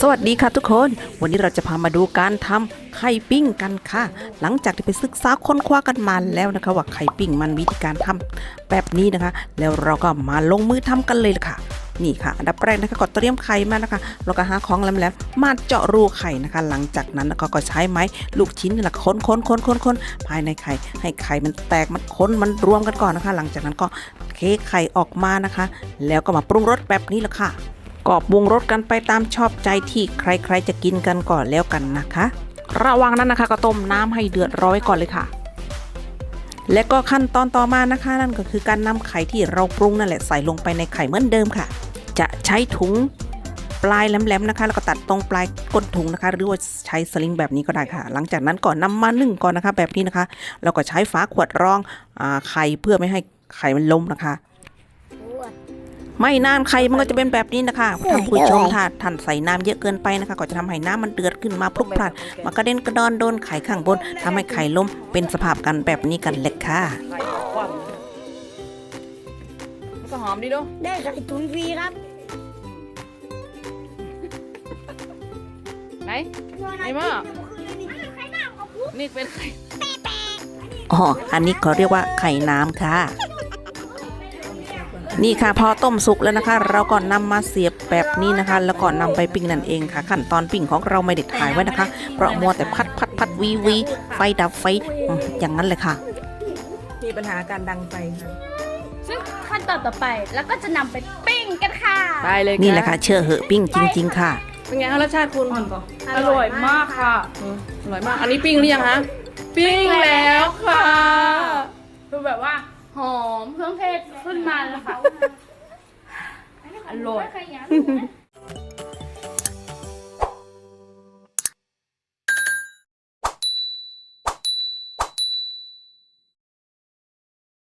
สวัสดีค่ะทุกคน วันนี้เราจะพามาดูการทำไข่ปิ้งกันค่ะ หลังจากที่ไปศึกษาค้นคว้ากันมาแล้วนะคะ ว่าไข่ปิ้งมันวิธีการทำแบบนี้นะคะ แล้วเราก็มาลงมือทำกันเลยละค่ะ นี่ค่ะอันดับแรกนะคะก็เตรียมไข่มานะคะเราก็หาของแหลมๆมาเจาะรูไข่นะคะ หลังจากนั้นนะคะก็ใช้ไม้ลูกชิ้นนี่แหละค้นค้นค้นค้นค้นภายในไข่ ให้ไข่มันแตกมันค้นมันรวมกันก่อนนะคะ หลังจากนั้นก็เทไข่ออกมานะคะ แล้วก็มาปรุงรสแบบนี้ละค่ะก็ปรุงรสกันไปตามชอบใจที่ใครๆจะกินกันก่อนแล้วกันนะคะ ระว่างนั้นนะคะก็ต้มน้ำให้เดือดร้อยก่อนเลยค่ะ และก็ขั้นตอนต่อมานะคะ นั่นก็คือการนำไข่ที่เราปรุงนั่นแหละใส่ลงไปในไข่เหมือนเดิมค่ะ จะใช้ถุงปลายแหลมๆนะคะ แล้วก็ตัดตรงปลายก้นถุงนะคะ หรือว่าใช้สลิงแบบนี้ก็ได้ค่ะ หลังจากนั้นก่อนนำมานึ่งก่อนนะคะ แบบนี้นะคะ แล้วก็ใช้ฝาขวดรองอาไข่เพื่อไม่ให้ไข่มันล้มนะคะ ไม่นานไข่มันก็จะเป็นแบบนี้นะคะท่านผู้ชมถ้าท่านใส่น้ำเยอะเกินไปนะคะ ก็จะทำให้น้ำมันเดือดขึ้นมาพลุกพล่านมากระเด็นกระดอนโดนไข่ข้างบนทำให้ไข่ล้มเป็นสภาพกันแบบนี้กันเลยค่ะไข่คว่ำมันก็หอมดีเด้วยได้ไข่ตุ๋นฟรีครับ ไหนไอ้หม้อนี่เป็นไข่อ๋ออันนี้เขาเรียกว่าไข่น้ำค่ะ นี่ค่ะพอต้มสุกแล้วนะคะ เราก็นำมาเสียบแบบนี้นะคะ แล้วก็นำไปปิ้งนั่นเองค่ะ ขั้นตอนปิ้งของเราไม่ได้ถ่ายไว้นะคะ เพราะมัวแต่พัดพัดพัดวีวีไฟดับไฟอืมอย่างนั้นเลยค่ะ มีปัญหาการดังไฟค่ะซึ่งขั้นตอนต่อไปแล้วก็จะนำไปปิ้งกันค่ะ ได้เลยนี่แหละค่ะ เชื่อเหอะปิ้งจริง ๆ ค่ะ เป็นไงคะรสชาติคุณอร่อยมากค่ะอืมอร่อยมาก อันนี้ปิ้งหรือยังฮะ ปิ้งแล้วค่ะ คือแบบว่าหอมเครื่องเทศขึ้นมาแล้วค่ะ อร่อย